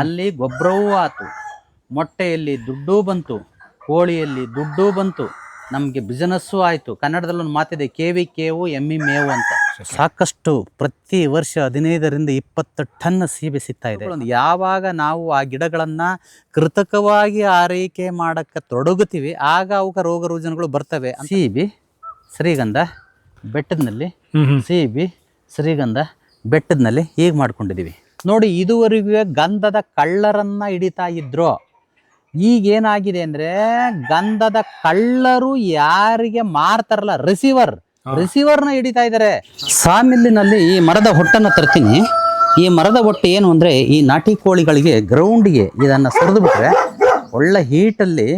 ಅಲ್ಲಿ ಗೊಬ್ಬರವೂ ಆತು. ಮೊಟ್ಟೆಯಲ್ಲಿ ದುಡ್ಡು ಬಂತು ಕೋಳಿಯಲ್ಲಿ ದುಡ್ಡು ಬಂತು ನಮಗೆ ಬಿಸಿನೆಸ್ಸು ಆಯಿತು. ಕನ್ನಡದಲ್ಲೊಂದು ಮಾತಿದೆ ವಿ ಕೇವು ಎಮ್ಮಿ ಮೇವು ಅಂತ. ಸಾಕಷ್ಟು ಪ್ರತಿ ವರ್ಷ ಹದಿನೈದರಿಂದ ಇಪ್ಪತ್ತು ಟನ್ ಸೀಬೆ ಸಿಗ್ತಾ ಇದೆ. ಯಾವಾಗ ನಾವು ಆ ಗಿಡಗಳನ್ನು ಕೃತಕವಾಗಿ ಆರೈಕೆ ಮಾಡೋಕ್ಕೆ ತೊಡಗುತ್ತೀವಿ ಆಗ ಅವಕ್ಕೆ ರೋಗ ರುಜಿನಗಳು ಬರ್ತವೆ ಸೀಬಿ ಶ್ರೀಗಂಧ ಬೆಟ್ಟದಲ್ಲಿ ಸೀಬಿ ಶ್ರೀಗಂಧ ಬೆಟ್ಟದಲ್ಲಿ ಹೀಗೆ ಮಾಡ್ಕೊಂಡಿದ್ದೀವಿ. ನೋಡಿ ಇದುವರೆಗೂ ಗಂಧದ ಕಳ್ಳರನ್ನ ಹಿಡಿತಾ ಇದ್ರು. ಈಗೇನಾಗಿದೆ ಅಂದ್ರೆ ಗಂಧದ ಕಳ್ಳರು ಯಾರಿಗೆ ಮಾರ್ತಾರಲ್ಲ ರಿಸೀವರ್. ರಿಸೀವರ್ನ ಹಿಡಿತಾ ಇದ್ದಾರೆ ಸಾಮಿಲ್ಲಿನಲ್ಲಿ ಈ ಮರದ ಹೊಟ್ಟನ್ನು ತರ್ತೀನಿ. ಈ ಮರದ ಹೊಟ್ಟೆ ಏನು ಅಂದ್ರೆ ಈ ನಾಟಿ ಕೋಳಿಗಳಿಗೆ ಗ್ರೌಂಡ್ಗೆ ಇದನ್ನ ಸರಿದು ಬಿಟ್ರೆ ಒಳ್ಳೆ ಹೀಟಲ್ಲಿ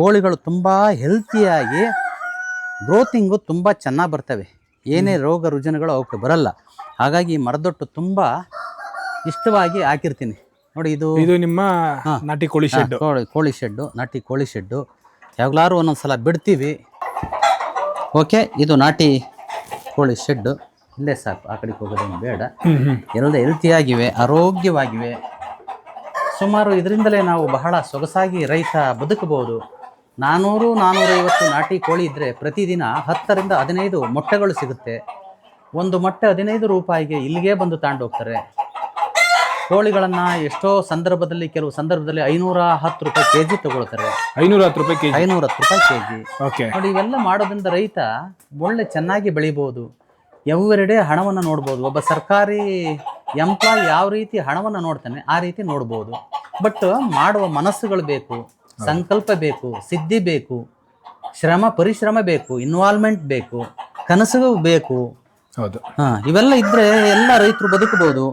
ಕೋಳಿಗಳು ತುಂಬಾ ಹೆಲ್ತಿಯಾಗಿ ಗ್ರೋತಿಂಗು ತುಂಬ ಚೆನ್ನಾಗಿ ಬರ್ತವೆ. ಏನೇ ರೋಗ ರುಜಿನಗಳು ಅವಕ್ಕೆ ಬರಲ್ಲ. ಹಾಗಾಗಿ ಈ ಮರದೊಟ್ಟು ತುಂಬ ಇಷ್ಟವಾಗಿ ಹಾಕಿರ್ತೀನಿ. ನೋಡಿ ಇದು ಇದು ನಿಮ್ಮ ನಾಟಿ ಕೋಳಿ ಶೆಡ್ ಕೋಳಿ ಕೋಳಿ ಶೆಡ್ಡು ನಾಟಿ ಕೋಳಿ ಶೆಡ್ಡು. ಯಾವಾಗಲಾರು ಒಂದೊಂದು ಸಲ ಬಿಡ್ತೀವಿ. ಓಕೆ ಇದು ನಾಟಿ ಕೋಳಿ ಶೆಡ್ಡು. ಇಲ್ಲೇ ಸಾಕು ಆ ಕಡೆಗೆ ಹೋಗೋದೇನು ಬೇಡ. ಎಲ್ಲ ಹೆಲ್ತಿಯಾಗಿವೆ ಆರೋಗ್ಯವಾಗಿವೆ. ಸುಮಾರು ಇದರಿಂದಲೇ ನಾವು ಬಹಳ ಸೊಗಸಾಗಿ ರೈತ ಬದುಕಬಹುದು. ನಾನ್ನೂರು ನಾನ್ನೂರೈವತ್ತು ನಾಟಿ ಕೋಳಿ ಇದ್ದರೆ ಪ್ರತಿದಿನ ಹತ್ತರಿಂದ ಹದಿನೈದು ಮೊಟ್ಟೆಗಳು ಸಿಗುತ್ತೆ. ಒಂದು ಮೊಟ್ಟೆ ಹದಿನೈದು ರೂಪಾಯಿಗೆ ಇಲ್ಲಿಗೆ ಬಂದು ತಾಂಡೋಗ್ತಾರೆ. ಹೋಗ್ತಾರೆ ಕೋಳಿಗಳನ್ನು ಎಷ್ಟೋ ಸಂದರ್ಭದಲ್ಲಿ ಕೆಲವು ಸಂದರ್ಭದಲ್ಲಿ ಐನೂರ ಹತ್ತು ರೂಪಾಯಿ ಕೆ ಜಿ ತಗೊಳ್ತಾರೆ. ಐನೂರ ಹತ್ತು ರೂಪಾಯಿ ಕೆಜಿ? ಐನೂರ ಹತ್ತು ರೂಪಾಯಿ ಕೆ ಜಿ ಓಕೆ. ನೋಡಿ ಇವೆಲ್ಲ ಮಾಡೋದ್ರಿಂದ ರೈತ ಒಳ್ಳೆ ಚೆನ್ನಾಗಿ ಬೆಳಿಬೋದು. ಎವ್ರಿಡೇ ಹಣವನ್ನು ನೋಡ್ಬೋದು. ಒಬ್ಬ ಸರ್ಕಾರಿ ಎಂಪ್ಲಾಯ್ ಯಾವ ರೀತಿ ಹಣವನ್ನು ನೋಡ್ತಾನೆ ಆ ರೀತಿ ನೋಡ್ಬೋದು. ಬಟ್ ಮಾಡುವ ಮನಸ್ಸುಗಳು ಬೇಕು ಸಂಕಲ್ಪ ಬೇಕು ಸಿದ್ಧಿ ಬೇಕು ಶ್ರಮ ಪರಿಶ್ರಮ ಬೇಕು ಇನ್ವಾಲ್ವ್ಮೆಂಟ್ ಬೇಕು ಕನಸುಗಳು ಬೇಕು. ಹೌದು. ಹಾ ಇವೆಲ್ಲ ಇದ್ರೆ ಎಲ್ಲ ರೈತರು ಬದುಕಬಹುದು.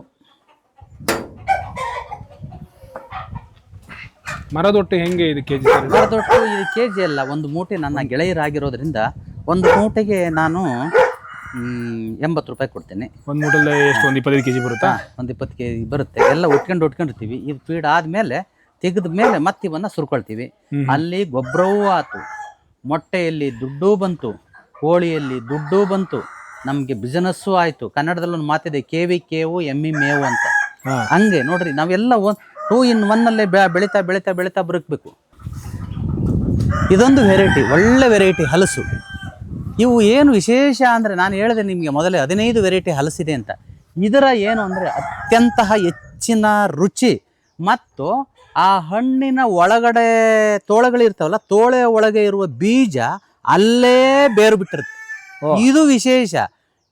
ಮರದೊಟ್ಟು ಹೆಂಗೆ ಇದು ಕೆ ಜಿ ಮರದೊಟ್ಟು ಇದು ಕೆ ಜಿ ಅಲ್ಲ ಒಂದು ಮೂಟೆ ನನ್ನ ಗೆಳೆಯರಾಗಿರೋದ್ರಿಂದ ಒಂದು ಮೂಟೆಗೆ ನಾನು ಎಂಬತ್ತು ರೂಪಾಯಿ ಕೊಡ್ತೇನೆ. ಒಂದು ಮೂಟಲ್ಲಿ ಎಷ್ಟು? ಒಂದು ಇಪ್ಪತ್ತೈದು ಕೆಜಿ ಬರುತ್ತಾ? ಒಂದು ಇಪ್ಪತ್ತು ಕೆ ಜಿ ಬರುತ್ತೆ. ಎಲ್ಲ ಉಟ್ಕೊಂಡು ಉಟ್ಕೊಂಡಿರ್ತೀವಿ ಇದು ಫೀಡ್ ಆದಮೇಲೆ ತೆಗೆದ ಮೇಲೆ ಮತ್ತೆ ಇವನ್ನ ಸುರ್ಕೊಳ್ತೀವಿ ಅಲ್ಲಿ ಗೊಬ್ಬರವೂ ಆತು. ಮೊಟ್ಟೆಯಲ್ಲಿ ದುಡ್ಡು ಬಂತು. ಕೋಳಿಯಲ್ಲಿ ದುಡ್ಡು ಬಂತು. ನಮಗೆ ಬಿಸ್ನೆಸ್ಸು ಆಯಿತು. ಕನ್ನಡದಲ್ಲಿ ಒಂದು ಮಾತಿದೆ ವಿ ಕೇವು ಎಮ್ಮಿ ಮೇವು ಅಂತ. ಹಂಗೆ ನೋಡ್ರಿ ನಾವೆಲ್ಲ ಟೂ ಇನ್ ಒನ್ನಲ್ಲೇ ಬೆ- ಬೆಳೀತಾ ಬೆಳೀತಾ ಬೆಳೀತಾ ಬದುಕಬೇಕು ಇದೊಂದು ವೆರೈಟಿ ಒಳ್ಳೆ ವೆರೈಟಿ ಹಲಸು. ಇವು ಏನು ವಿಶೇಷ ಅಂದರೆ ನಾನು ಹೇಳಿದೆ ನಿಮಗೆ ಮೊದಲೇ ಹದಿನೈದು ವೆರೈಟಿ ಹಲಸಿದೆ ಅಂತ. ಇದರ ಏನು ಅಂದರೆ ಅತ್ಯಂತ ಹೆಚ್ಚಿನ ರುಚಿ. ಮತ್ತು ಆ ಹಣ್ಣಿನ ಒಳಗಡೆ ತೋಳಗಳಿರ್ತಾವಲ್ಲ ತೋಳೆ ಒಳಗೆ ಇರುವ ಬೀಜ ಅಲ್ಲೇ ಬೇರು ಬಿಟ್ಟಿರುತ್ತೆ ಇದು ವಿಶೇಷ.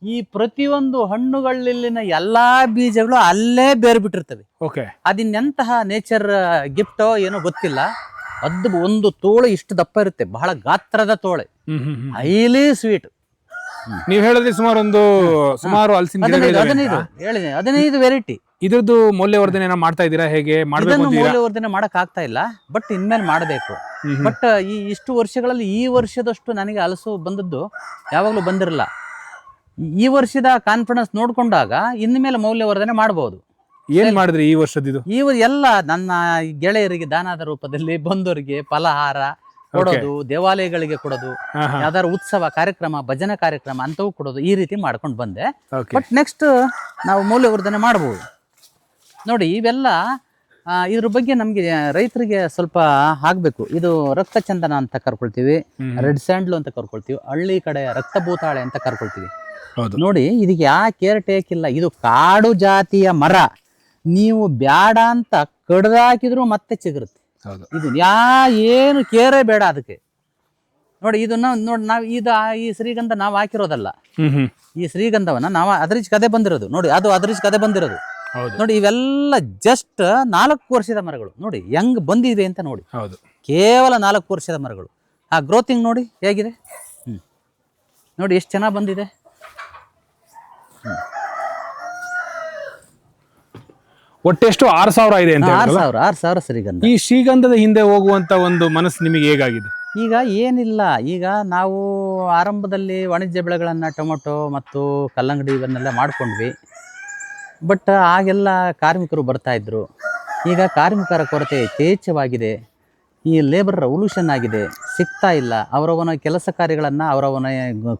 ಈ ಪ್ರತಿಯೊಂದು ಹಣ್ಣುಗಳಲ್ಲಿನ ಎಲ್ಲಾ ಬೀಜಗಳು ಅಲ್ಲೇ ಬೇರ್ ಬಿಟ್ಟಿರ್ತವೆ ಓಕೆ. ಅದಿನ್ನೆಂತಹ ನೇಚರ್ ಗಿಫ್ಟೋ ಏನೋ ಗೊತ್ತಿಲ್ಲ. ಅದು ಒಂದು ತೋಳು ಇಷ್ಟು ದಪ್ಪ ಇರುತ್ತೆ. ಬಹಳ ಗಾತ್ರದ ತೋಳೆ. Highly sweet. ನೀವ್ ಹೇಳಿದ್ರೆ ಸುಮಾರು ಒಂದು ಸುಮಾರು ಹಲಸಿನ ಹದಿನೈದು. ಹೇಳಿದೆ ಹದಿನೈದು. ವೆರೈಟಿ ಇದ್ರದ್ದು ಮೌಲ್ಯವರ್ಧನೆ ಏನೋ ಮಾಡ್ತಾ ಇದ್ದೀರಾ? ಹೇಗೆ ಮಾಡಬೇಕು ಇದನ್ನು ಮೌಲ್ಯವರ್ಧನೆ ಮಾಡಕ್ ಆಗ್ತಾ ಇಲ್ಲ. ಬಟ್ ಇನ್ಮೇಲೆ ಮಾಡಬೇಕು. ಬಟ್ ಈ ಇಷ್ಟು ವರ್ಷಗಳಲ್ಲಿ ಈ ವರ್ಷದಷ್ಟು ನನಗೆ ಹಲಸು ಬಂದದ್ದು ಯಾವಾಗಲೂ ಬಂದಿರಲ್ಲ. ಈ ವರ್ಷದ ಕಾನ್ಫಿಡೆನ್ಸ್ ನೋಡ್ಕೊಂಡಾಗ ಮೇಲೆ ಮೌಲ್ಯವರ್ಧನೆ ಮಾಡಬಹುದು ಏನ್ ಮಾಡಿದ್ರಿ ಈ ವರ್ಷದಿದು? ಈ ಎಲ್ಲ ನನ್ನ ಗೆಳೆಯರಿಗೆ ದಾನದ ರೂಪದಲ್ಲಿ ಬಂದವರಿಗೆ ಫಲಹಾರ ಕೊಡೋದು ದೇವಾಲಯಗಳಿಗೆ ಕೊಡೋದು ಯಾವ್ದಾದ್ರು ಉತ್ಸವ ಕಾರ್ಯಕ್ರಮ ಭಜನೆ ಕಾರ್ಯಕ್ರಮ ಅಂತವೂ ಕೊಡೋದು ಈ ರೀತಿ ಮಾಡ್ಕೊಂಡು ಬಂದೆ. ಬಟ್ ನೆಕ್ಸ್ಟ್ ನಾವು ಮೌಲ್ಯವರ್ಧನೆ ಮಾಡಬಹುದು ನೋಡಿ ಇವೆಲ್ಲ ಇದ್ರ ಬಗ್ಗೆ ನಮಗೆ ರೈತರಿಗೆ ಸ್ವಲ್ಪ ಆಗ್ಬೇಕು. ಇದು ರಕ್ತ ಚಂದನ ಅಂತ ಕರ್ಕೊಳ್ತೀವಿ ರೆಡ್ ಸ್ಯಾಂಡ್ಲು ಅಂತ ಕರ್ಕೊಳ್ತೀವಿ ಹಳ್ಳಿ ಕಡೆ ರಕ್ತ ಭೂತಾಳೆ ಅಂತ ಕರ್ಕೊಳ್ತೀವಿ. ಹೌದು. ನೋಡಿ ಇದಕ್ಕೆ ಯಾ ಕೇರ್ ಟೇಕ್ ಇಲ್ಲ? ಇದು ಕಾಡು ಜಾತಿಯ ಮರ. ನೀವು ಬ್ಯಾಡ ಅಂತ ಕಡ್ದಾಕಿದ್ರು ಮತ್ತೆ ಚಿಗುರುತ್ತೆ. ಹೌದು. ಇದು ಯಾ ಏನು ಕೇರೇ ಬೇಡ ಅದಕ್ಕೆ. ನೋಡಿ ಇದನ್ನ ನೋಡಿ ನಾವು ಇದು ಆ- ಈ ಶ್ರೀಗಂಧ ನಾವು ಹಾಕಿರೋದಲ್ಲ. ಹ್ಮ್ ಹ್ಮ್. ಈ ಶ್ರೀಗಂಧವನ್ನ ನಾವು ಅದ್ರಿಜ್ ಕದೆ ಬಂದಿರೋದು. ನೋಡಿ ಅದು ಅದ್ರಿಜ್ ಕದೆ ಬಂದಿರೋದು. ಹೌದು. ನೋಡಿ ಇವೆಲ್ಲ ಜಸ್ಟ್ ನಾಲ್ಕು ವರ್ಷದ ಮರಗಳು. ನೋಡಿ ಹೆಂಗ್ ಬಂದಿದೆ ಅಂತ ನೋಡಿ. ಹೌದು. ಕೇವಲ ನಾಲ್ಕು ವರ್ಷದ ಮರಗಳು. ಆ ಗ್ರೋತಿಂಗ್ ನೋಡಿ ಹೇಗಿದೆ? ಹ್ಮ್. ನೋಡಿ ಎಷ್ಟು ಚೆನ್ನಾಗಿ ಬಂದಿದೆ? ಒಟ್ಟೆಷ್ಟು ಆರು ಸಾವಿರ ಇದೆ ಅಂತ ಆರು? ಸಾವಿರ ಆರು ಸಾವಿರ ಶ್ರೀಗಂಧ ಈ ಶ್ರೀಗಂಧದ ಹಿಂದೆ ಹೋಗುವಂತ ಒಂದು ಮನಸ್ಸು ನಿಮಗೆ ಹೇಗಾಗಿದೆ? ಈಗ ಏನಿಲ್ಲ. ಈಗ ನಾವು ಆರಂಭದಲ್ಲಿ ವಾಣಿಜ್ಯ ಬೆಳೆಗಳನ್ನು ಟೊಮೊಟೊ ಮತ್ತು ಕಲ್ಲಂಗಡಿ ಇವನ್ನೆಲ್ಲ ಮಾಡ್ಕೊಂಡ್ವಿ. ಬಟ್ ಆಗೆಲ್ಲ ಕಾರ್ಮಿಕರು ಬರ್ತಾ ಇದ್ರು. ಈಗ ಕಾರ್ಮಿಕರ ಕೊರತೆ ಯಥೇಚ್ಛವಾಗಿದೆ. ಈ ಲೇಬರ್ ರೆವಲ್ಯೂಷನ್ ಆಗಿದೆ. ಸಿಗ್ತಾ ಇಲ್ಲ. ಅವರವನ ಕೆಲಸ ಕಾರ್ಯಗಳನ್ನು ಅವರವನ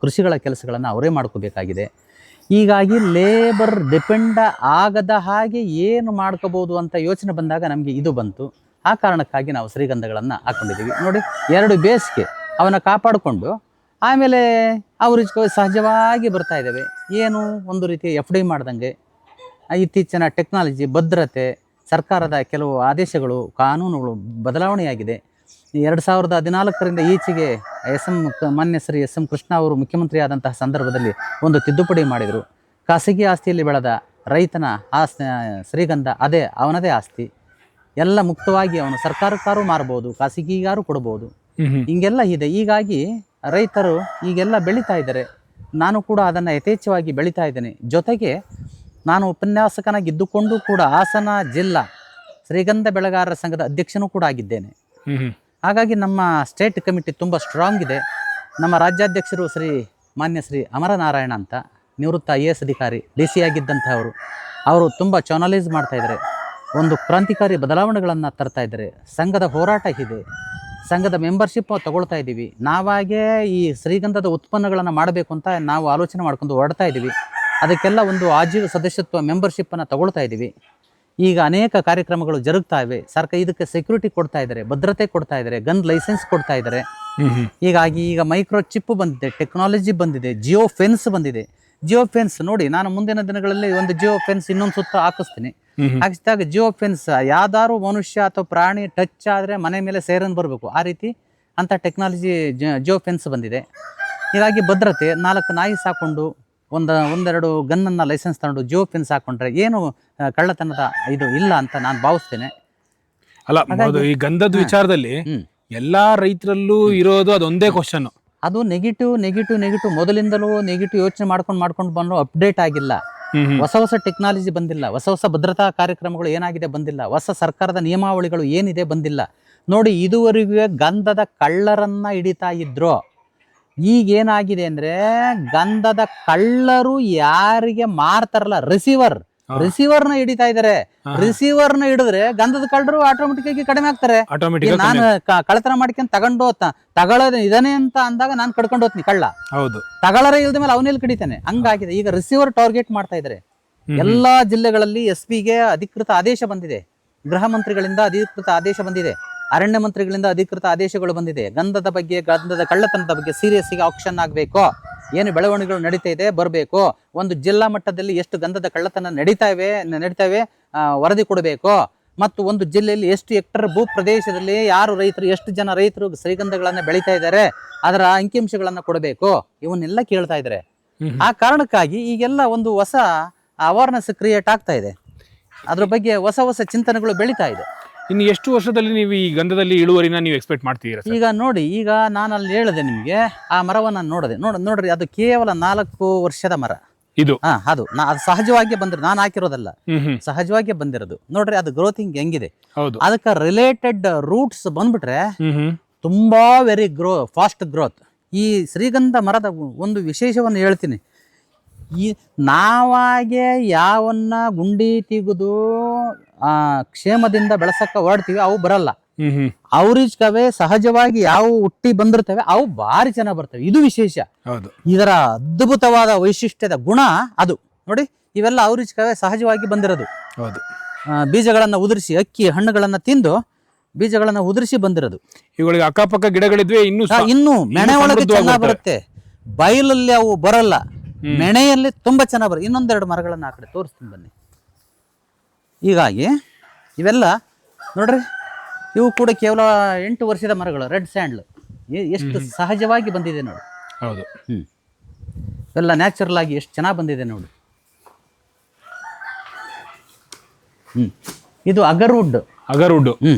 ಕೃಷಿಗಳ ಕೆಲಸಗಳನ್ನು ಅವರೇ ಮಾಡ್ಕೋಬೇಕಾಗಿದೆ. ಹೀಗಾಗಿ ಲೇಬರ್ ಡಿಪೆಂಡ ಆಗದ ಹಾಗೆ ಏನು ಮಾಡ್ಕೋಬೋದು ಅಂತ ಯೋಚನೆ ಬಂದಾಗ ನಮಗೆ ಇದು ಬಂತು. ಆ ಕಾರಣಕ್ಕಾಗಿ ನಾವು ಶ್ರೀಗಂಧಗಳನ್ನು ಹಾಕ್ಕೊಂಡಿದ್ದೀವಿ ನೋಡಿ, ಎರಡು ಬೇಸಿಗೆ ಅವನ್ನ ಕಾಪಾಡಿಕೊಂಡು ಆಮೇಲೆ ಅವ್ರಿಗೆ ಸಹಜವಾಗಿ ಬರ್ತಾ ಇದ್ದಾವೆ. ಏನು ಒಂದು ರೀತಿ ಎಫ್ ಡಿ ಮಾಡ್ದಂಗೆ, ಇತ್ತೀಚಿನ ಟೆಕ್ನಾಲಜಿ ಭದ್ರತೆ, ಸರ್ಕಾರದ ಕೆಲವು ಆದೇಶಗಳು, ಕಾನೂನುಗಳು ಬದಲಾವಣೆಯಾಗಿದೆ. ಎರಡು ಸಾವಿರದ ಹದಿನಾಲ್ಕರಿಂದ ಈಚೆಗೆ ಎಸ್ ಎಂ ಮಾನ್ಯ ಶ್ರೀ ಎಸ್ ಎಂ ಕೃಷ್ಣ ಅವರು ಮುಖ್ಯಮಂತ್ರಿ ಆದಂತಹ ಸಂದರ್ಭದಲ್ಲಿ ಒಂದು ತಿದ್ದುಪಡಿ ಮಾಡಿದರು. ಖಾಸಗಿ ಆಸ್ತಿಯಲ್ಲಿ ಬೆಳೆದ ರೈತನ ಆಸ್ತಿ ಶ್ರೀಗಂಧ ಅದೇ ಅವನದೇ ಆಸ್ತಿ. ಎಲ್ಲ ಮುಕ್ತವಾಗಿ ಅವನು ಸರ್ಕಾರಕ್ಕಾರು ಮಾರ್ಬೋದು ಖಾಸಗಿಗಾರು ಕೊಡಬಹುದು ಹಿಂಗೆಲ್ಲ ಇದೆ. ಹೀಗಾಗಿ ರೈತರು ಈಗೆಲ್ಲ ಬೆಳೀತಾ ಇದ್ದಾರೆ. ನಾನು ಕೂಡ ಅದನ್ನು ಯಥೇಚ್ಛವಾಗಿ ಬೆಳೀತಾ ಇದ್ದೇನೆ. ಜೊತೆಗೆ ನಾನು ಉಪನ್ಯಾಸಕನಾಗಿದ್ದುಕೊಂಡು ಕೂಡ ಹಾಸನ ಜಿಲ್ಲಾ ಶ್ರೀಗಂಧ ಬೆಳೆಗಾರರ ಸಂಘದ ಅಧ್ಯಕ್ಷನೂ ಕೂಡ ಆಗಿದ್ದೇನೆ. ಹಾಗಾಗಿ ನಮ್ಮ ಸ್ಟೇಟ್ ಕಮಿಟಿ ತುಂಬ ಸ್ಟ್ರಾಂಗ್ ಇದೆ. ನಮ್ಮ ರಾಜ್ಯಾಧ್ಯಕ್ಷರು ಶ್ರೀ ಮಾನ್ಯ ಶ್ರೀ ಅಮರನಾರಾಯಣ ಅಂತ, ನಿವೃತ್ತ ಐ ಎ ಎಸ್ ಅಧಿಕಾರಿ ಡಿ ಸಿ ಆಗಿದ್ದಂಥವರು. ಅವರು ತುಂಬ ಚಾನಲೈಸ್ ಮಾಡ್ತಾ ಇದ್ದಾರೆ ಒಂದು ಕ್ರಾಂತಿಕಾರಿ ಬದಲಾವಣೆಗಳನ್ನು ತರ್ತಾ ಇದ್ದಾರೆ ಸಂಘದ ಹೋರಾಟ ಇದೆ. ಸಂಘದ ಮೆಂಬರ್ಶಿಪ್ ತಗೊಳ್ತಾ ಇದ್ದೀವಿ ನಾವಾಗೇ ಈ ಶ್ರೀಗಂಧದ ಉತ್ಪನ್ನಗಳನ್ನು ಮಾಡಬೇಕು ಅಂತ ನಾವು ಆಲೋಚನೆ ಮಾಡ್ಕೊಂಡು ಹೊರಡ್ತಾ ಇದ್ದೀವಿ ಅದಕ್ಕೆಲ್ಲ ಒಂದು ಆಜೀವ ಸದಸ್ಯತ್ವ ಮೆಂಬರ್ಶಿಪ್ಪನ್ನು ತಗೊಳ್ತಾ ಇದ್ದೀವಿ ಈಗ ಅನೇಕ ಕಾರ್ಯಕ್ರಮಗಳು ಜರುಗ್ತಾ ಇವೆ ಸರ್ಕಾರ ಇದಕ್ಕೆ ಸೆಕ್ಯೂರಿಟಿ ಕೊಡ್ತಾ ಇದ್ದಾರೆ ಭದ್ರತೆ ಕೊಡ್ತಾ ಇದ್ದಾರೆ ಗನ್ ಲೈಸೆನ್ಸ್ ಕೊಡ್ತಾ ಇದ್ದಾರೆ ಹೀಗಾಗಿ ಈಗ ಮೈಕ್ರೋ ಚಿಪ್ ಬಂದಿದೆ ಟೆಕ್ನಾಲಜಿ ಬಂದಿದೆ ಜಿಯೋ ಫೆನ್ಸ್ ಬಂದಿದೆ. ಜಿಯೋ ಫೆನ್ಸ್ ನೋಡಿ ನಾನು ಮುಂದಿನ ದಿನಗಳಲ್ಲಿ ಒಂದು ಜಿಯೋ ಫೆನ್ಸ್ ಇನ್ನೊಂದು ಸುತ್ತ ಹಾಕಿಸ್ತೀನಿ. ಹಾಕಿಸಿದಾಗ ಜಿಯೋ ಫೆನ್ಸ್ ಯಾವ್ದಾದ್ರು ಮನುಷ್ಯ ಅಥವಾ ಪ್ರಾಣಿ ಟಚ್ ಆದರೆ ಮನೆ ಮೇಲೆ ಸೇರನ್ ಬರಬೇಕು. ಆ ರೀತಿ ಅಂತ ಟೆಕ್ನಾಲಜಿ ಜಿಯೋ ಫೆನ್ಸ್ ಬಂದಿದೆ. ಹೀಗಾಗಿ ಭದ್ರತೆ ನಾಲ್ಕು ನಾಯಿ ಸಾಕೊಂಡು ಒಂದು ಒಂದೆರಡು ಗನ್ನನ್ನು ಲೈಸೆನ್ಸ್ ತಗೊಂಡು ಜಿಯೋ ಪಿನ್ಸ್ ಹಾಕೊಂಡ್ರೆ ಏನು ಕಳ್ಳತನದ ಇದು ಇಲ್ಲ ಅಂತ ನಾನು ಭಾವಿಸ್ತೇನೆ. ಅಲ್ಲ ಈ ಗಂಧದ ವಿಚಾರದಲ್ಲಿ. ಎಲ್ಲಾ ರೈತರಲ್ಲೂ ಇರೋದು ಅದೊಂದೇ ಕ್ವಶನ್ ಅದು ನೆಗೆಟಿವ್ ನೆಗೆಟಿವ್ ನೆಗೆಟಿವ್ ಮೊದಲಿಂದಲೂ ನೆಗೆಟಿವ್ ಯೋಚನೆ ಮಾಡ್ಕೊಂಡು ಮಾಡ್ಕೊಂಡು ಬಂದು ಅಪ್ಡೇಟ್ ಆಗಿಲ್ಲ. ಹೊಸ ಹೊಸ ಟೆಕ್ನಾಲಜಿ ಬಂದಿಲ್ಲ ಹೊಸ ಹೊಸ ಭದ್ರತಾ ಕಾರ್ಯಕ್ರಮಗಳು ಏನಾಗಿದೆ ಬಂದಿಲ್ಲ ಹೊಸ ಸರ್ಕಾರದ ನಿಯಮಾವಳಿಗಳು ಏನಿದೆ ಬಂದಿಲ್ಲ. ನೋಡಿ ಇದುವರೆಗೂ ಗಂಧದ ಕಳ್ಳರನ್ನ ಹಿಡಿತಾ ಇದ್ರು ಈಗ ಏನಾಗಿದೆ ಅಂದ್ರೆ ಗಂಧದ ಕಳ್ಳರು ಯಾರಿಗೆ ಮಾರ್ತಾರಲ್ಲ? ರಿಸೀವರ್ ರಿಸೀವರ್ ರಿಸೀವರ್ನ ಹಿಡಿತಾ ಇದಾರೆ. ರಿಸೀವರ್ ರಿಸೀವರ್ನ ಹಿಡಿದ್ರೆ ಗಂಧದ ಕಳ್ಳರು ಆಟೋಮೆಟಿಕ್ ಆಗಿ ಕಡಿಮೆ ಆಗ್ತಾರೆ. ನಾನು ಕಳತನ ಕಳ್ಳತನ ಮಾಡ್ಕೊಂಡು ತಗೊಂಡು ತಗೊಳ್ಳೋದು ಇದಾನೆ ಅಂತ ಅಂದಾಗ ನಾನು ಕಡ್ಕೊಂಡು ಹೋಗ್ತೀನಿ ಕಳ್ಳ. ಹೌದು. ತಗಳರ ಇಲ್ದ ಮೇಲೆ ಅವನಲ್ಲಿ ಕಡಿತಾನೆ? ಹಂಗಾಗಿದೆ. ಈಗ ರಿಸೀವರ್ ಟಾರ್ಗೆಟ್ ಮಾಡ್ತಾ ಇದ್ದಾರೆ ಎಲ್ಲಾ ಜಿಲ್ಲೆಗಳಲ್ಲಿ ಎಸ್ ಪಿಗೆ ಅಧಿಕೃತ ಆದೇಶ ಬಂದಿದೆ. ಗೃಹ ಮಂತ್ರಿಗಳಿಂದ ಅಧಿಕೃತ ಆದೇಶ ಬಂದಿದೆ. ಅರಣ್ಯ ಮಂತ್ರಿಗಳಿಂದ ಅಧಿಕೃತ ಆದೇಶಗಳು ಬಂದಿದೆ. ಗಂಧದ ಬಗ್ಗೆ ಗಂಧದ ಕಳ್ಳತನದ ಬಗ್ಗೆ ಸೀರಿಯಸ್ಗೆ ಆಕ್ಷನ್ ಆಗಬೇಕು. ಏನು ಬೆಳವಣಿಗೆಗಳು ನಡೀತಾ ಇದೆ ಬರಬೇಕು. ಒಂದು ಜಿಲ್ಲಾ ಮಟ್ಟದಲ್ಲಿ ಎಷ್ಟು ಗಂಧದ ಕಳ್ಳತನ ನಡೀತಾ ಇವೆ ನಡೀತಾ ಇವೆ ಆ, ವರದಿ ಕೊಡಬೇಕು. ಮತ್ತು ಒಂದು ಜಿಲ್ಲೆಯಲ್ಲಿ ಎಷ್ಟು ಹೆಕ್ಟರ್ ಭೂ ಪ್ರದೇಶದಲ್ಲಿ ಯಾರು ರೈತರು ಎಷ್ಟು ಜನ ರೈತರು ಶ್ರೀಗಂಧಗಳನ್ನು ಬೆಳೀತಾ ಇದ್ದಾರೆ ಅದರ ಅಂಕಿಅಂಶಗಳನ್ನು ಕೊಡಬೇಕು. ಇವನ್ನೆಲ್ಲ ಕೇಳ್ತಾ ಇದ್ದಾರೆ. ಆ ಕಾರಣಕ್ಕಾಗಿ ಈಗೆಲ್ಲ ಒಂದು ಹೊಸ ಅವೇರ್ನೆಸ್ ಕ್ರಿಯೇಟ್ ಆಗ್ತಾ ಇದೆ. ಅದ್ರ ಬಗ್ಗೆ ಹೊಸ ಹೊಸ ಚಿಂತನೆಗಳು ಬೆಳೀತಾ ಇದೆ. ಇನ್ನು ಎಷ್ಟು ವರ್ಷದಲ್ಲಿ ನೀವು ಈ ಗಂಧದಲ್ಲಿ ಇಳುವರಿನ ನೀವು ಎಕ್ಸ್ಪೆಕ್ಟ್ ಮಾಡ್ತೀರಾ ಸರ್? ಈಗ ನೋಡಿ ಈಗ ನಾನು ಅಲ್ಲಿ ಹೇಳಿದೆ ನಿಮಗೆ ಆ ಮರವನ್ನು ನೋಡಿದೆ. ನೋಡ ನೋಡ್ರಿ ಅದು ಕೇವಲ ನಾಲ್ಕು ವರ್ಷದ ಮರ. ಇದು? ಹಾ ಅದು. ನಾ ಅದು ಸಹಜವಾಗಿ ಬಂದಿರೋ ನಾನು ಹಾಕಿರೋದಲ್ಲ. ಹ್ಮ್ ಹ್ಮ್. ಸಹಜವಾಗಿ ಬಂದಿರೋದು. ನೋಡ್ರಿ ಅದು ಗ್ರೋತಿಂಗ್ ಹೆಂಗಿದೆ. ಹೌದು. ಅದಕ್ಕೆ ರಿಲೇಟೆಡ್ ರೂಟ್ಸ್ ಬಂದ್ಬಿಟ್ರೆ ಹ್ಮ್ ಹ್ಮ್. ತುಂಬಾ ವೆರಿ ಗ್ರೋ ಫಾಸ್ಟ್ ಗ್ರೋತ್ ಈ ಶ್ರೀಗಂಧ ಮರದ ಒಂದು ವಿಶೇಷವನ್ನು ಹೇಳ್ತೀನಿ. ಈ ನಾವಾಗೆ ಯಾವನ್ನ ಗುಂಡಿ ತೆಗೆದು ಆ, ಕ್ಷೇಮದಿಂದ ಬೆಳೆಸಕ್ಕೆ ಹೊರಡ್ತೀವಿ ಅವು ಬರಲ್ಲ. ಅವ್ರಿಜ್ಕವೇ ಸಹಜವಾಗಿ ಯಾವ ಹುಟ್ಟಿ ಬಂದಿರ್ತವೆ ಅವು ಭಾರಿ ಚೆನ್ನಾಗಿ ಬರ್ತವೆ. ಇದು ವಿಶೇಷ. ಇದರ ಅದ್ಭುತವಾದ ವೈಶಿಷ್ಟ್ಯದ ಗುಣ ಅದು. ನೋಡಿ ಇವೆಲ್ಲ ಅವ್ರಿಜ್ಕವೇ ಸಹಜವಾಗಿ ಬಂದಿರೋದು. ಹೌದು. ಬೀಜಗಳನ್ನು ಉದುರಿಸಿ ಅಕ್ಕಿ ಹಣ್ಣುಗಳನ್ನ ತಿಂದು ಬೀಜಗಳನ್ನ ಉದುರಿಸಿ ಬಂದಿರೋದು. ಇವುಗಳಿಗೆ ಅಕ್ಕಪಕ್ಕ ಗಿಡಗಳಿದ್ವಿ ಇನ್ನು ಇನ್ನು ಮೆಣೆ ಒಳಗೆ ಚೆನ್ನಾಗಿ ಬರುತ್ತೆ. ಬಯಲಲ್ಲಿ ಅವು ಬರಲ್ಲ. ಮೆಣೆಯಲ್ಲಿ ತುಂಬಾ ಚೆನ್ನಾಗಿ ಬರುತ್ತೆ. ಇನ್ನೊಂದೆರಡು ಮರಗಳನ್ನ ಆ ಕಡೆ ತೋರಿಸ್ತೀನಿ ಬನ್ನಿ. ಹೀಗಾಗಿ ಇವೆಲ್ಲ ನೋಡ್ರಿ ಇವು ಕೂಡ ಕೇವಲ ಎಂಟು ವರ್ಷದ ಮರಗಳು ರೆಡ್ ಸ್ಯಾಂಡ್ಲ್. ಎಷ್ಟು ಸಹಜವಾಗಿ ಬಂದಿದೆ ನೋಡಿ. ಹೌದು. ಹ್ಞೂ ಇವೆಲ್ಲ ನ್ಯಾಚುರಲ್ ಆಗಿ ಎಷ್ಟು ಚೆನ್ನಾಗಿ ಬಂದಿದೆ ನೋಡಿ. ಹ್ಞೂ ಇದು ಅಗರ್ವುಡ್ ಅಗರ್ವುಡ್ ಹ್ಞೂ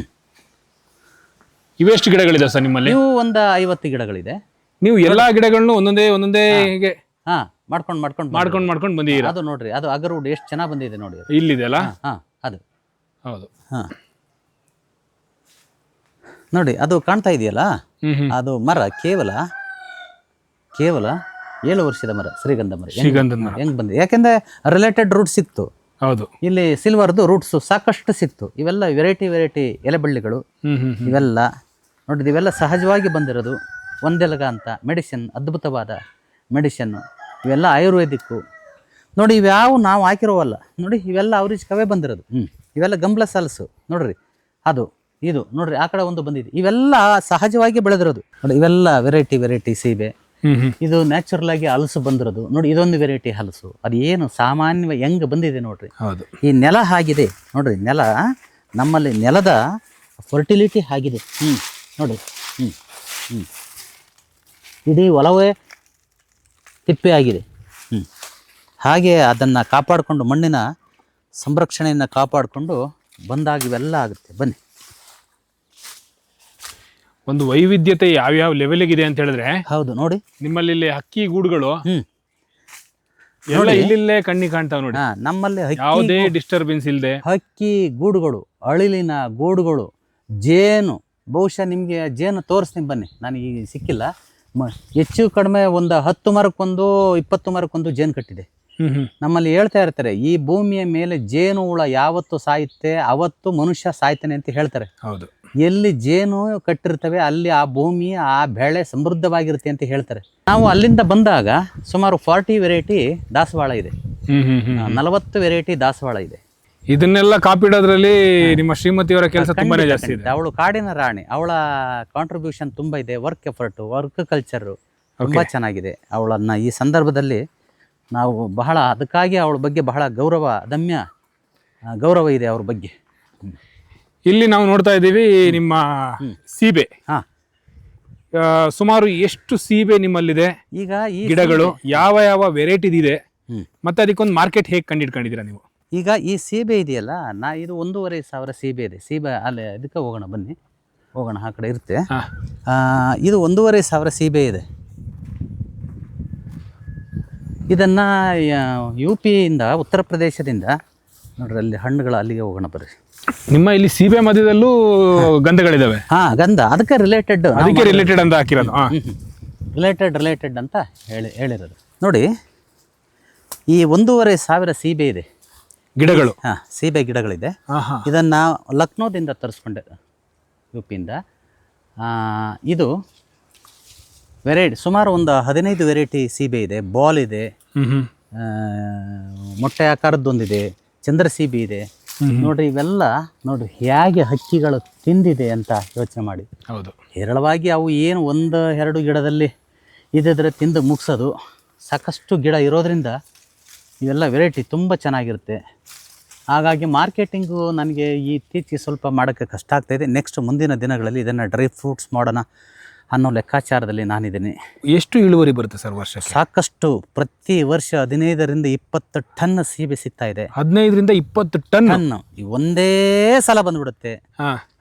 ಇವೆಷ್ಟು ಗಿಡಗಳಿದೆ ಸರ್ ನಿಮ್ಮಲ್ಲಿ? ನೀವು ಒಂದು ಐವತ್ತು ಗಿಡಗಳಿದೆ. ನೀವು ಎಲ್ಲಾ ಗಿಡಗಳನ್ನು ಒಂದೊಂದೇ ಒಂದೊಂದೇ ಹೀಗೆ ಹಾ ಮಾಡ್ಕೊಂಡು ಮಾಡ್ಕೊಂಡು ಮಾಡ್ಕೊಂಡು ಮಾಡ್ಕೊಂಡು ಬಂದಿದ್ದೀರಾ? ಅದು ನೋಡ್ರಿ ಅದು ಅಗರ್ವುಡ್ ಎಷ್ಟು ಚೆನ್ನಾಗಿ ಬಂದಿದೆ ನೋಡಿ. ಇಲ್ಲಿದೆ ಅಲ್ಲ ಹಾ. ಅದು. ಹೌದು. ಹಾ. ನೋಡಿ ಅದು ಕಾಣ್ತಾ ಇದೆಯಲ್ಲ? ಅದು ಮರ ಕೇವಲ ಕೇವಲ ಏಳು ವರ್ಷದ ಮರ ಶ್ರೀಗಂಧ ಮರ. ಹೆಂಗ್- ಶ್ರೀಗಂಧದ ಮರ. ಹೆಂಗ್ ಬಂದಿದೆ ಯಾಕೆಂದ್ರೆ ರಿಲೇಟೆಡ್ ರೂಟ್ ಸಿಕ್ತು. ಹೌದು. ಇಲ್ಲಿ ಸಿಲ್ವರ್ದು ರೂಟ್ಸ್ ಸಾಕಷ್ಟು ಸಿಕ್ತು. ಇವೆಲ್ಲ ವೆರೈಟಿ ವೆರೈಟಿ ಎಲೆಬಳ್ಳಿಗಳು. ಇವೆಲ್ಲ ನೋಡಿ ಇವೆಲ್ಲ ಸಹಜವಾಗಿ ಬಂದಿರೋದು ಒಂದೆಲಗ ಅಂತ ಮೆಡಿಸಿನ್ ಅದ್ಭುತವಾದ ಮೆಡಿಸಿನ್ ಇವೆಲ್ಲ ಆಯುರ್ವೇದಿಕ್ಕು. ನೋಡಿ ಇವ್ಯಾವು ನಾವು ಹಾಕಿರೋವಲ್ಲ. ನೋಡಿ ಇವೆಲ್ಲ ಅವ್ರಿಜ್ ಕವೇ ಬಂದಿರೋದು. ಹ್ಞೂ ಇವೆಲ್ಲ ಗಂಬ್ಲ ಸಲಸು. ನೋಡ್ರಿ. ಅದು ಇದು. ನೋಡ್ರಿ ಆ ಕಡೆ ಒಂದು ಬಂದಿದೆ. ಇವೆಲ್ಲ ಸಹಜವಾಗಿ ಬೆಳೆದಿರೋದು. ನೋಡಿ ಇವೆಲ್ಲ ವೆರೈಟಿ ವೆರೈಟಿ ಸೀಬೆ. ಇದು ನ್ಯಾಚುರಲ್ ಆಗಿ ಹಲಸು ಬಂದಿರೋದು. ನೋಡಿ ಇದೊಂದು ವೆರೈಟಿ ಹಲಸು. ಅದು ಏನು ಸಾಮಾನ್ಯ ಹೆಂಗ್ ಬಂದಿದೆ ನೋಡ್ರಿ. ಹೌದು. ಈ ನೆಲ ಆಗಿದೆ. ನೋಡ್ರಿ ನೆಲ ನಮ್ಮಲ್ಲಿ ನೆಲದ ಫರ್ಟಿಲಿಟಿ ಆಗಿದೆ. ಹ್ಞೂ ನೋಡ್ರಿ ಹ್ಞೂ ಹ್ಞೂ ಇಡೀ ಒಲವೇ ತಿಪ್ಪೆ ಆಗಿದೆ. ಹಾಗೆ ಅದನ್ನು ಕಾಪಾಡಿಕೊಂಡು ಮಣ್ಣಿನ ಸಂರಕ್ಷಣೆಯನ್ನು ಕಾಪಾಡಿಕೊಂಡು ಬಂದಾಗ ಇವೆಲ್ಲ ಆಗುತ್ತೆ. ಬನ್ನಿ. ಒಂದು ವೈವಿಧ್ಯತೆ ಯಾವ್ಯಾವ ಇದೆ ಅಂತ ಹೇಳಿದ್ರೆ ಹೌದು ನೋಡಿ. ನಿಮ್ಮಲ್ಲಿ ಇಲ್ಲಿ ಹಕ್ಕಿ ಗೂಡುಗಳು ಎಲ್ಲ ಇಲ್ಲಿಲ್ಲೇ ಕಣ್ಣಿ ಕಾಣ್ತಾವ ನೋಡಿ. ಹಾಂ ನಮ್ಮಲ್ಲಿ ಹಕ್ಕಿ ಯಾವುದೇ ಡಿಸ್ಟರ್ಬೆನ್ಸ್ ಇಲ್ಲದೆ ಹಕ್ಕಿ ಗೂಡುಗಳು ಅಳಿಲಿನ ಗೂಡುಗಳು ಜೇನು. ಬಹುಶಃ ನಿಮಗೆ ಜೇನು ತೋರಿಸ್ತೀನಿ ಬನ್ನಿ. ನನಗೆ ಈಗ ಸಿಕ್ಕಿಲ್ಲ. ಮ ಹೆಚ್ಚು ಕಡಿಮೆ ಒಂದು ಹತ್ತು ಮರಕ್ಕೊಂದು ಇಪ್ಪತ್ತು ಮರಕ್ಕೊಂದು ಜೇನು ಕಟ್ಟಿದೆ. ನಮ್ಮಲ್ಲಿ ಹೇಳ್ತಾ ಇರ್ತಾರೆ ಈ ಭೂಮಿಯ ಮೇಲೆ ಜೇನು ಹುಳ ಯಾವತ್ತು ಸಾಯುತ್ತೆ ಅವತ್ತು ಮನುಷ್ಯ ಸಾಯ್ತಾನೆ ಅಂತ ಹೇಳ್ತಾರೆ. ಹೌದು. ಎಲ್ಲಿ ಜೇನು ಕಟ್ಟಿರ್ತವೆ ಅಲ್ಲಿ ಆ ಭೂಮಿ ಆ ಬೆಳೆ ಸಮೃದ್ಧವಾಗಿರುತ್ತೆ ಅಂತ ಹೇಳ್ತಾರೆ. ನಾವು ಅಲ್ಲಿಂದ ಬಂದಾಗ ಸುಮಾರು ಫಾರ್ಟಿ ವೆರೈಟಿ ದಾಸವಾಳ ಇದೆ. ನಲವತ್ತು ವೆರೈಟಿ ದಾಸವಾಳ ಇದೆ. ಇದನ್ನೆಲ್ಲ ಕಾಪಿಡೋದ್ರಲ್ಲಿ ನಿಮ್ಮ ಶ್ರೀಮತಿಯವರ ಕೆಲಸ ತುಂಬಾನೇ ಜಾಸ್ತಿ ಇದೆ. ಅವಳು ಕಾಡಿನ ರಾಣಿ ಅವಳ ಕಾಂಟ್ರಿಬ್ಯೂಷನ್ ತುಂಬಾ ಇದೆ ವರ್ಕ್ ಎಫರ್ಟ್ ವರ್ಕ್ ಕಲ್ಚರ್ ತುಂಬಾ ಚೆನ್ನಾಗಿದೆ. ಅವಳನ್ನ ಈ ಸಂದರ್ಭದಲ್ಲಿ ನಾವು ಬಹಳ ಅದಕ್ಕಾಗಿ ಅವಳ ಬಗ್ಗೆ ಬಹಳ ಗೌರವ ಅದಮ್ಯ ಗೌರವ ಇದೆ ಅವ್ರ ಬಗ್ಗೆ. ಇಲ್ಲಿ ನಾವು ನೋಡ್ತಾ ಇದ್ದೀವಿ ನಿಮ್ಮ ಸೀಬೆ. ಹಾ. ಸುಮಾರು ಎಷ್ಟು ಸೀಬೆ ನಿಮ್ಮಲ್ಲಿದೆ? ಈಗ ಈ ಗಿಡಗಳು ಯಾವ ಯಾವ ವೆರೈಟಿ ಇದೆ. ಮತ್ತೆ ಅದಕ್ಕೊಂದು ಮಾರ್ಕೆಟ್ ಹೇಗೆ ಕಂಡಿಡ್ಕೊಂಡಿದ್ದೀರಾ ನೀವು? ಈಗ ಈ ಸೀಬೆ ಇದೆಯಲ್ಲ ನಾ ಇದು ಒಂದೂವರೆ ಸಾವಿರ ಸೀಬೆ ಇದೆ. ಸೀಬೆ ಅಲ್ಲಿ ಇದಕ್ಕೆ ಹೋಗೋಣ ಬನ್ನಿ. ಹೋಗೋಣ ಆ ಕಡೆ ಇರುತ್ತೆ. ಇದು ಒಂದೂವರೆ ಸಾವಿರ ಸೀಬೆ ಇದೆ. ಇದನ್ನು ಯು ಪಿಯಿಂದ ಉತ್ತರ ಪ್ರದೇಶದಿಂದ ನೋಡ್ರಿ ಅಲ್ಲಿ ಹಣ್ಣುಗಳು ಅಲ್ಲಿಗೆ ಹೋಗೋಣ ಬರ್ರಿ. ನಿಮ್ಮ ಇಲ್ಲಿ ಸೀಬೆ ಮಧ್ಯದಲ್ಲೂ ಗಂಧಗಳಿದಾವೆ. ಹಾಂ ಗಂಧ. ಅದಕ್ಕೆ ರಿಲೇಟೆಡ್ ಅದಕ್ಕೆ ರಿಲೇಟೆಡ್ ಅಂತ ಹಾಕಿರೋದು. ಹಾ. ರಿಲೇಟೆಡ್ ರಿಲೇಟೆಡ್ ಅಂತ ಹೇಳಿ ಹೇಳಿರೋದು. ನೋಡಿ ಈ ಒಂದೂವರೆ ಸಾವಿರ ಸೀಬೆ ಇದೆ. ಗಿಡಗಳು. ಹಾಂ ಸೀಬೆ ಗಿಡಗಳಿದೆ. ಇದನ್ನು ಲಕ್ನೋದಿಂದ ತರಿಸ್ಕೊಂಡೆ ಯು ಪಿಯಿಂದ ಇದು ವೆರೈಟಿ ಸುಮಾರು ಒಂದು ಹದಿನೈದು ವೆರೈಟಿ ಸೀಬೆ ಇದೆ. ಬಾಲ್ ಇದೆ. ಆ, ಮೊಟ್ಟೆ ಆಕಾರದ್ದೊಂದಿದೆ. ಚಂದ್ರ ಸೀಬೆ ಇದೆ. ನೋಡ್ರಿ ಇವೆಲ್ಲ ನೋಡ್ರಿ ಹೇಗೆ ಹಕ್ಕಿಗಳು ತಿಂದಿದೆ ಅಂತ ಯೋಚನೆ ಮಾಡಿ. ಹೌದು. ಹೇರಳವಾಗಿ ಅವು ಏನು ಒಂದು ಎರಡು ಗಿಡದಲ್ಲಿ ಇದಿದ್ರೆ ತಿಂದು ಮುಗಿಸೋದು. ಸಾಕಷ್ಟು ಗಿಡ ಇರೋದ್ರಿಂದ ಇವೆಲ್ಲ ವೆರೈಟಿ ತುಂಬ ಚೆನ್ನಾಗಿರುತ್ತೆ. ಹಾಗಾಗಿ ಮಾರ್ಕೆಟಿಂಗು ನನಗೆ ಈ ಇತ್ತೀಚೆಗೆ ಸ್ವಲ್ಪ ಮಾಡೋಕ್ಕೆ ಕಷ್ಟ ಆಗ್ತಾಯಿದೆ ನೆಕ್ಸ್ಟ್ ಮುಂದಿನ ದಿನಗಳಲ್ಲಿ ಇದನ್ನು ಡ್ರೈ ಫ್ರೂಟ್ಸ್ ಮಾಡೋಣ ಅನ್ನೋ ಲೆಕ್ಕಾಚಾರದಲ್ಲಿ ನಾನಿದ್ದೀನಿ. ಎಷ್ಟು ಇಳುವರಿ ಬರುತ್ತೆ ಸರ್ ವರ್ಷ ಸಾಕಷ್ಟು ಪ್ರತಿ ವರ್ಷ ಹದಿನೈದರಿಂದ ಇಪ್ಪತ್ತು ಟನ್ ಸೀಬೆ ಸಿಗ್ತಾ ಇದೆ. ಹದಿನೈದರಿಂದ ಇಪ್ಪತ್ತು ಟನ್? ಟನ್. ಒಂದೇ ಸಲ ಬಂದ್ಬಿಡುತ್ತೆ.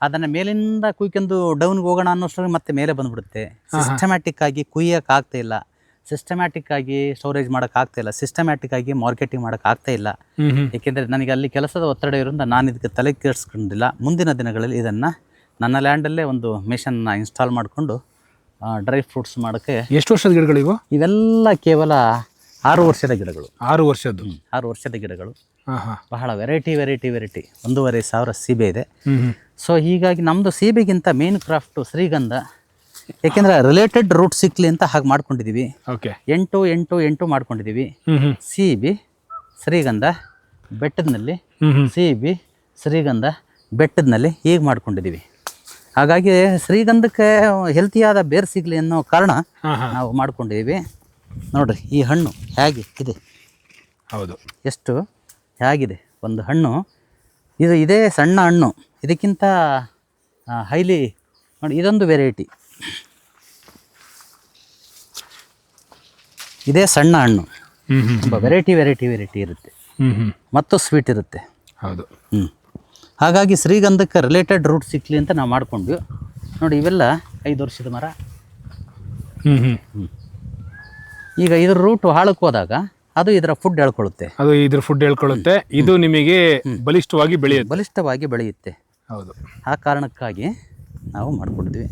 ಅದನ್ನ ಮೇಲಿಂದ ಕುಯ್ಕೊಂಡು ಡೌನ್ಗೆ ಹೋಗೋಣ ಅನ್ನೋಷ್ಟರಲ್ಲಿ ಮತ್ತೆ ಮೇಲೆ ಬಂದ್ಬಿಡುತ್ತೆ. ಸಿಸ್ಟಮ್ಯಾಟಿಕ್ ಆಗಿ ಕುಯ್ಯಕ್ಕೆ ಆಗ್ತಾ ಇಲ್ಲ. ಸಿಸ್ಟಮ್ಯಾಟಿಕ್ ಆಗಿ ಸ್ಟೋರೇಜ್ ಮಾಡೋಕೆ ಆಗ್ತಾ ಇಲ್ಲ. ಸಿಸ್ಟಮ್ಯಾಟಿಕ್ ಆಗಿ ಮಾರ್ಕೆಟಿಂಗ್ ಮಾಡೋಕೆ ಆಗ್ತಾ ಇಲ್ಲ. ಏಕೆಂದ್ರೆ ನನಗೆ ಅಲ್ಲಿ ಕೆಲಸದ ಒತ್ತಡ ಇರೋದ್ರಿಂದ ನಾನು ಇದಕ್ಕೆ ತಲೆ ಕೆಡಿಸ್ಕೊಂಡಿಲ್ಲ. ಮುಂದಿನ ದಿನಗಳಲ್ಲಿ ಇದನ್ನ ನನ್ನ ಲ್ಯಾಂಡಲ್ಲೇ ಒಂದು ಮಿಷನ್ನ ಇನ್ಸ್ಟಾಲ್ ಮಾಡಿಕೊಂಡು ಡ್ರೈ ಫ್ರೂಟ್ಸ್ ಮಾಡೋಕ್ಕೆ ಎಷ್ಟು ವರ್ಷದ ಗಿಡಗಳು ಇವು? ಇವೆಲ್ಲ ಕೇವಲ ಆರು ವರ್ಷದ ಗಿಡಗಳು. ಆರು ವರ್ಷದ್ದು. ಆರು ವರ್ಷದ ಗಿಡಗಳು. ಬಹಳ ವೆರೈಟಿ ವೆರೈಟಿ ವೆರೈಟಿ ಒಂದೂವರೆ ಸಾವಿರ ಸೀಬೆ ಇದೆ. ಸೊ ಹೀಗಾಗಿ ನಮ್ಮದು ಸೀಬೆಗಿಂತ ಮೇನ್ ಕ್ರಾಫ್ಟು ಶ್ರೀಗಂಧ. ಯಾಕೆಂದ್ರೆ ರಿಲೇಟೆಡ್ ರೂಟ್ ಸಿಕ್ಲಿ ಅಂತ ಹಾಗೆ ಮಾಡ್ಕೊಂಡಿದ್ದೀವಿ ಓಕೆ ಎಂಟು ಎಂಟು ಎಂಟು ಮಾಡ್ಕೊಂಡಿದ್ದೀವಿ ಸೀಬಿ ಶ್ರೀಗಂಧ ಹ್ಮ್ ಸೀಬಿ ಶ್ರೀಗಂಧ ಬೆಟ್ಟದಲ್ಲಿ ಹೀಗೆ ಮಾಡ್ಕೊಂಡಿದ್ದೀವಿ ಹಾಗಾಗಿ ಶ್ರೀಗಂಧಕ್ಕೆ ಹೆಲ್ತಿಯಾದ ಬೇರು ಸಿಗಲಿ ಅನ್ನೋ ಕಾರಣ ನಾವು ಮಾಡ್ಕೊಂಡಿದ್ದೀವಿ ನೋಡ್ರಿ ಈ ಹಣ್ಣು ಹೇಗೆ ಇದೆ? ಹೌದು. ಎಷ್ಟು? ಹೇಗಿದೆ? ಒಂದು ಹಣ್ಣು. ಇದು ಇದೇ ಸಣ್ಣ ಹಣ್ಣು. ಇದಕ್ಕಿಂತ ಹೈಲಿ ನೋಡಿ ಇದೊಂದು ವೆರೈಟಿ ಇದೇ ಸಣ್ಣ ಹಣ್ಣು. ಹ್ಞೂ ಹ್ಞೂ ತುಂಬ ವೆರೈಟಿ ವೆರೈಟಿ ವೆರೈಟಿ ಇರುತ್ತೆ. ಹ್ಞೂ ಹ್ಞೂ ಮತ್ತು ಸ್ವೀಟ್ ಇರುತ್ತೆ. ಹೌದು. ಹ್ಞೂ ಹಾಗಾಗಿ ಶ್ರೀಗಂಧಕ್ಕೆ ರಿಲೇಟೆಡ್ ರೂಟ್ ಸಿಕ್ಕಲಿ ಅಂತ ನಾವು ಮಾಡ್ಕೊಂಡ್ವಿ. ನೋಡಿ ಇವೆಲ್ಲ ಐದು ವರ್ಷದ ಮರ. ಹ್ಞೂ ಹ್ಞೂ ಈಗ ಇದ್ರ ರೂಟ್ ಹಾಳಕ್ಕೆ ಹೋದಾಗ ಅದು ಇದರ ಫುಡ್ ಹೇಳ್ಕೊಳ್ಳುತ್ತೆ ಅದು ಇದ್ರ ಫುಡ್ ಹೇಳ್ಕೊಳ್ಳುತ್ತೆ ಇದು ನಿಮಗೆ ಬಲಿಷ್ಠವಾಗಿ ಬೆಳೆಯುತ್ತೆ. ಬಲಿಷ್ಠವಾಗಿ ಬೆಳೆಯುತ್ತೆ. ಹೌದು. ಆ ಕಾರಣಕ್ಕಾಗಿ ನಾವು ಮಾಡ್ಕೊಂಡ್ವಿ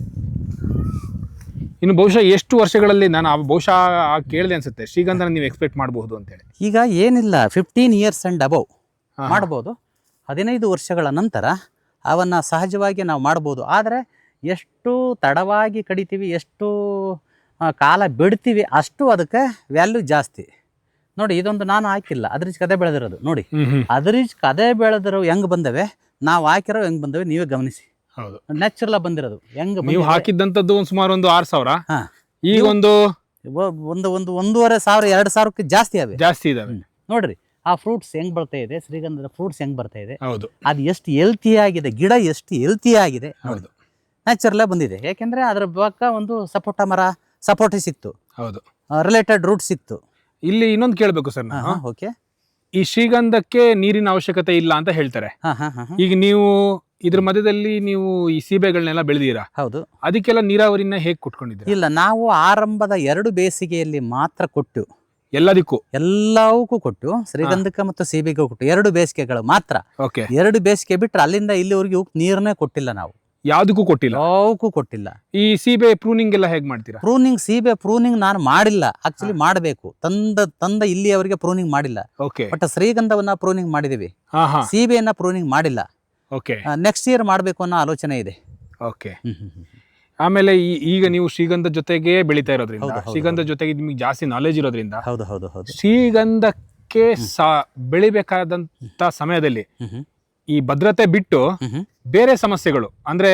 ಇನ್ನು ಬಹುಶಃ ಎಷ್ಟು ವರ್ಷಗಳಲ್ಲಿ ನಾನು ಬಹುಶಃ ಕೇಳಿದೆ ಅನ್ಸುತ್ತೆ. ಶ್ರೀಗಂಧನ ನೀವು ಎಕ್ಸ್ಪೆಕ್ಟ್ ಮಾಡಬಹುದು ಅಂತೇಳಿ. ಈಗ ಏನಿಲ್ಲ ಫಿಫ್ಟೀನ್ ಇಯರ್ಸ್ ಆ್ಯಂಡ್ ಅಬೌವ್ ಮಾಡ್ಬೋದು. ಹದಿನೈದು ವರ್ಷಗಳ ನಂತರ ಅವನ್ನು ಸಹಜವಾಗಿ ನಾವು ಮಾಡ್ಬೋದು. ಆದರೆ ಎಷ್ಟು ತಡವಾಗಿ ಕಡಿತೀವಿ ಎಷ್ಟು ಕಾಲ ಬಿಡ್ತೀವಿ ಅಷ್ಟು ಅದಕ್ಕೆ ವ್ಯಾಲ್ಯೂ ಜಾಸ್ತಿ. ನೋಡಿ ಇದೊಂದು ನಾನು ಹಾಕಿಲ್ಲ. ಅದ್ರಿಜ್ ಕದೆ ಬೆಳೆದಿರೋದು. ನೋಡಿ ಅದ್ರಿಜ್ ಕದೆ ಬೆಳೆದಿರೋ ಹೆಂಗ್ ಬಂದವೆ? ನಾವು ಹಾಕಿರೋ ಹೆಂಗ್ ಬಂದವೆ? ನೀವೇ ಗಮನಿಸಿ. ಹೌದು. ನ್ಯಾಚುರಲ್ ಬಂದಿರೋದು. ಹೆಂಗ್ ನೀವು? ಹಾಕಿದ್ದಂಥದ್ದು ಒಂದು ಸುಮಾರು ಒಂದು ಆರು ಸಾವಿರ. ಈಗ ಒಂದು ಒಂದು ಒಂದು ಒಂದೂವರೆ ಸಾವಿರ ಎರಡು ಸಾವಿರಕ್ಕೆ ಜಾಸ್ತಿ ಅವೆ ಜಾಸ್ತಿ ಇದಾವೆ. ನೋಡ್ರಿ ಆ ಫ್ರೂಟ್ಸ್ ಹೆಂಗ್ ಬರ್ತಾ ಇದೆ? ಶ್ರೀಗಂಧದ ಫ್ರೂಟ್ಸ್ ಹೆಂಗ್ ಬರ್ತಾ ಇದೆ? ಹೌದು. ಅದು ಎಷ್ಟು ಹೆಲ್ತಿ ಆಗಿದೆ? ಗಿಡ ಎಷ್ಟು ಹೆಲ್ತಿ ಆಗಿದೆ? ಹೌದು. ನ್ಯಾಚುರಲ್ ಬಂದಿದೆ. ಯಾಕೆಂದ್ರೆ ಅದ್ರ ಪಕ್ಕ ಒಂದು ಸಪೋಟ ಮರ ಸಪೋಟಿ ಸಿಕ್ತು. ಹೌದು. ರಿಲೇಟೆಡ್ ರೂಟ್ ಸಿಕ್ತು. ಇಲ್ಲಿ ಇನ್ನೊಂದು ಕೇಳಬೇಕು ಸರ್ ಓಕೆ ಈ ಶ್ರೀಗಂಧಕ್ಕೆ ನೀರಿನ ಅವಶ್ಯಕತೆ ಇಲ್ಲ ಅಂತ ಹೇಳ್ತಾರೆ. ಹಾ ಹಾ ಹಾ ಹಾ. ಈಗ ನೀವು ಇದ್ರ ಮಧ್ಯದಲ್ಲಿ ನೀವು ಈ ಸೀಬೆಗಳನ್ನೆಲ್ಲ ಬೆಳೆದಿರಾ ಹೌದು. ಅದಕ್ಕೆಲ್ಲ ನೀರಾವರಿನ ಹೇಗೆ ಕೊಟ್ಕೊಂಡಿದ್ದೀರಾ? ಇಲ್ಲ ನಾವು ಆರಂಭದ ಎರಡು ಬೇಸಿಗೆಯಲ್ಲಿ ಮಾತ್ರ ಕೊಟ್ಟು ಎಲ್ಲದಕ್ಕೂ? ಎಲ್ಲವಕ್ಕೂ ಕೊಟ್ಟು ಶ್ರೀಗಂಧಕ್ಕೆ ಮತ್ತು ಸೀಬೆಗೆ ಕೊಟ್ಟು ಎರಡು ಬೇಸಿಗೆಗಳು ಮಾತ್ರ. ಓಕೆ. ಎರಡು ಬೇಸಿಗೆ ಬಿಟ್ರೆ ಅಲ್ಲಿಂದ ಇಲ್ಲಿವರೆಗೂ ನೀರನ್ನೇ ಕೊಟ್ಟಿಲ್ಲ ನಾವು. ಯಾವ್ದಕ್ಕೂ ಕೊಟ್ಟಿಲ್ಲ? ಯಾವಕ್ಕೂ ಕೊಟ್ಟಿಲ್ಲ. ಈ ಸೀಬೆ ಪ್ರೂನಿಂಗ್ ಎಲ್ಲ ಹೇಗೆ ಮಾಡ್ತೀರಾ? ಪ್ರೂನಿಂಗ್ ಸೀಬೆ ಪ್ರೂನಿಂಗ್ ನಾನು ಮಾಡಿಲ್ಲ. ಆಕ್ಚುಲಿ ಮಾಡಬೇಕು. ತಂದ ತಂದ ಇಲ್ಲಿಯವರೆಗೆ ಪ್ರೂನಿಂಗ್ ಮಾಡಿಲ್ಲ. ಓಕೆ. ಬಟ್ ಶ್ರೀಗಂಧವನ್ನ ಪ್ರೂನಿಂಗ್ ಮಾಡಿದೀವಿ. ಸೀಬೆಯನ್ನ ಪ್ರೂನಿಂಗ್ ಮಾಡಿಲ್ಲ. ಓಕೆ. ನೆಕ್ಸ್ಟ್ ಇಯರ್ ಮಾಡಬೇಕು ಅನ್ನೋ ಆಲೋಚನೆ ಇದೆ. ಓಕೆ. ಆಮೇಲೆ ಈ- ಈಗ ನೀವು ಶ್ರೀಗಂಧ ಜೊತೆಗೆ ಬೆಳೀತಾ ಇರೋದ್ರಿಂದ ಶ್ರೀಗಂಧ ಜೊತೆಗೆ ನಿಮಗೆ ಜಾಸ್ತಿ ನಾಲೆಜ್ ಇರೋದ್ರಿಂದ ಹೌದು ಹೌದು ಹೌದು. ಶ್ರೀಗಂಧಕ್ಕೆ ಸಾ ಬೆಳಿಬೇಕಾದಂತ ಸಮಯದಲ್ಲಿ ಹ್ಮ್ ಹ್ಮ್. ಈ ಭದ್ರತೆ ಬಿಟ್ಟು ಹ್ಮ್ ಹ್ಮ್. ಬೇರೆ ಸಮಸ್ಯೆಗಳು ಅಂದ್ರೆ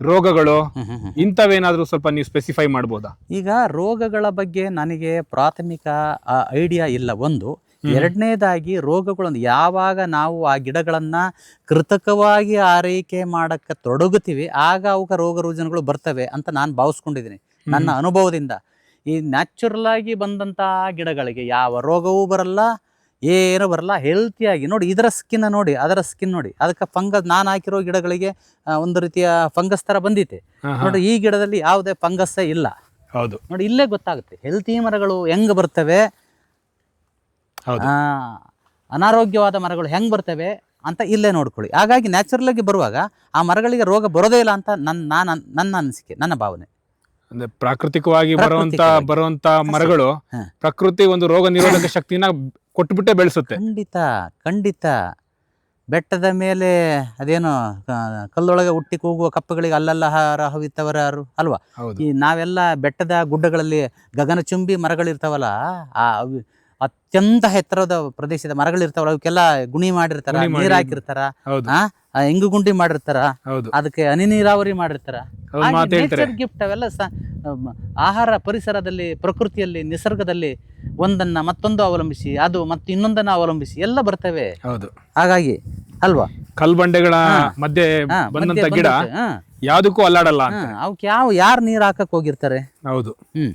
ರೋಗಗಳು ಹ್ಮ್ ಹ್ಮ್ ಹ್ಮ್. ಇಂಥವೇನಾದ್ರೂ ಸ್ವಲ್ಪ ನೀವು ಸ್ಪೆಸಿಫೈ ಮಾಡ್ಬೋದಾ? ಈಗ ರೋಗಗಳ ಬಗ್ಗೆ ನನಗೆ ಪ್ರಾಥಮಿಕ ಐಡಿಯಾ ಇಲ್ಲ ಒಂದು. ಎರಡನೇದಾಗಿ ರೋಗಗಳನ್ನು ಯಾವಾಗ ನಾವು ಆ ಗಿಡಗಳನ್ನ ಕೃತಕವಾಗಿ ಆರೈಕೆ ಮಾಡಕ್ಕೆ ತೊಡಗುತ್ತೀವಿ ಆಗ ಅವಕ್ಕೆ ರೋಗ ರುಜಿನಗಳು ಬರ್ತವೆ ಅಂತ ನಾನು ಭಾವಿಸ್ಕೊಂಡಿದ್ದೀನಿ. ನನ್ನ ಅನುಭವದಿಂದ. ಈ ನ್ಯಾಚುರಲ್ ಆಗಿ ಬಂದಂತಹ ಗಿಡಗಳಿಗೆ ಯಾವ ರೋಗವೂ ಬರಲ್ಲ ಏನು ಬರಲ್ಲ ಹೆಲ್ತಿಯಾಗಿ ನೋಡಿ ಇದರ ಸ್ಕಿನ್ ನೋಡಿ ಅದರ ಸ್ಕಿನ್ ನೋಡಿ. ಅದಕ್ಕೆ ಫಂಗಸ್ ನಾನು ಹಾಕಿರೋ ಗಿಡಗಳಿಗೆ ಒಂದು ರೀತಿಯ ಫಂಗಸ್ ಥರ ಬಂದಿದೆ ಹಾ, ಹಾ. ನೋಡಿ ಈ ಗಿಡದಲ್ಲಿ ಯಾವುದೇ ಫಂಗಸ್ಸೇ ಇಲ್ಲ. ಹೌದು. ನೋಡಿ ಇಲ್ಲೇ ಗೊತ್ತಾಗುತ್ತೆ. ಹೆಲ್ತಿ ಮರಗಳು ಹೆಂಗ್ ಬರ್ತವೆ ಅನಾರೋಗ್ಯವಾದ ಮರಗಳು ಹೆಂಗ್ ಬರ್ತವೆ ಅಂತ ಇಲ್ಲೇ ನೋಡ್ಕೊಳ್ಳಿ. ಹಾಗಾಗಿ ನ್ಯಾಚುರಲ್ ಆಗಿ ಬರುವಾಗ ಆ ಮರಗಳಿಗೆ ರೋಗ ಬರೋದೇ ಇಲ್ಲ ಅಂತ ನನ್ನ ನಾನು ನನ್ನ ಅನಿಸಿಕೆ ನನ್ನ ಭಾವನೆ. ಅಂದ್ರೆ ಪ್ರಾಕೃತಿಕವಾಗಿ ಬರುವಂತ ಬರುವಂತ ಮರಗಳು ಪ್ರಕೃತಿ ಒಂದು ರೋಗ ನಿರೋಧಕ ಶಕ್ತಿನ ಕೊಟ್ಬಿಟ್ಟೆ ಬೆಳೆಸುತ್ತೆ. ಖಂಡಿತ ಖಂಡಿತ. ಬೆಟ್ಟದ ಮೇಲೆ ಅದೇನು ಕಲ್ಲೊಳಗೆ ಹುಟ್ಟಿ ಕೂಗುವ ಕಪ್ಪಗಳಿಗೆ ಅಲ್ಲಲ್ಲ ಹಾರ ಹವಿತ್ತವರಾರು ಅಲ್ವಾ? ಈ ನಾವೆಲ್ಲ ಬೆಟ್ಟದ ಗುಡ್ಡಗಳಲ್ಲಿ ಗಗನಚುಂಬಿ ಮರಗಳಿರ್ತಾವಲ್ಲ ಆ ಅತ್ಯಂತ ಎತ್ತರದ ಪ್ರದೇಶದ ಮರಗಳಿರ್ತಾವಲ್ಲ ಅವಕ್ಕೆಲ್ಲ ಗುಣಿ ಮಾಡಿರ್ತಾರ ನೀರ್ ಹಾಕಿರ್ತಾರ ಹೆಂಗು ಗುಂಡಿ ಮಾಡಿರ್ತಾರ ಅದಕ್ಕೆ ಹನಿ ನೀರಾವರಿ ಮಾಡಿರ್ತಾರ. ಗಿಫ್ಟ್ ಅವೆಲ್ಲ ಆಹಾರ ಪರಿಸರದಲ್ಲಿ ಪ್ರಕೃತಿಯಲ್ಲಿ ನಿಸರ್ಗದಲ್ಲಿ ಒಂದನ್ನ ಮತ್ತೊಂದು ಅವಲಂಬಿಸಿ ಅದು ಮತ್ತೆ ಇನ್ನೊಂದನ್ನ ಅವಲಂಬಿಸಿ ಎಲ್ಲ ಬರ್ತವೆ. ಹೌದು. ಹಾಗಾಗಿ ಅಲ್ವಾ? ಕಲ್ಬಂಡೆಗಳ. ಮಧ್ಯೆ ಬಂದಂತ ಗಿಡ ಯಾವ್ದಕ್ಕೂ ಅಲ್ಲಾಡಲ್ಲ ಅವಕ್ಕೆ ಯಾವ ಯಾರು ನೀರ್ ಹಾಕಕ್ ಹೋಗಿರ್ತಾರೆ? ಹೌದು. ಹ್ಮ್.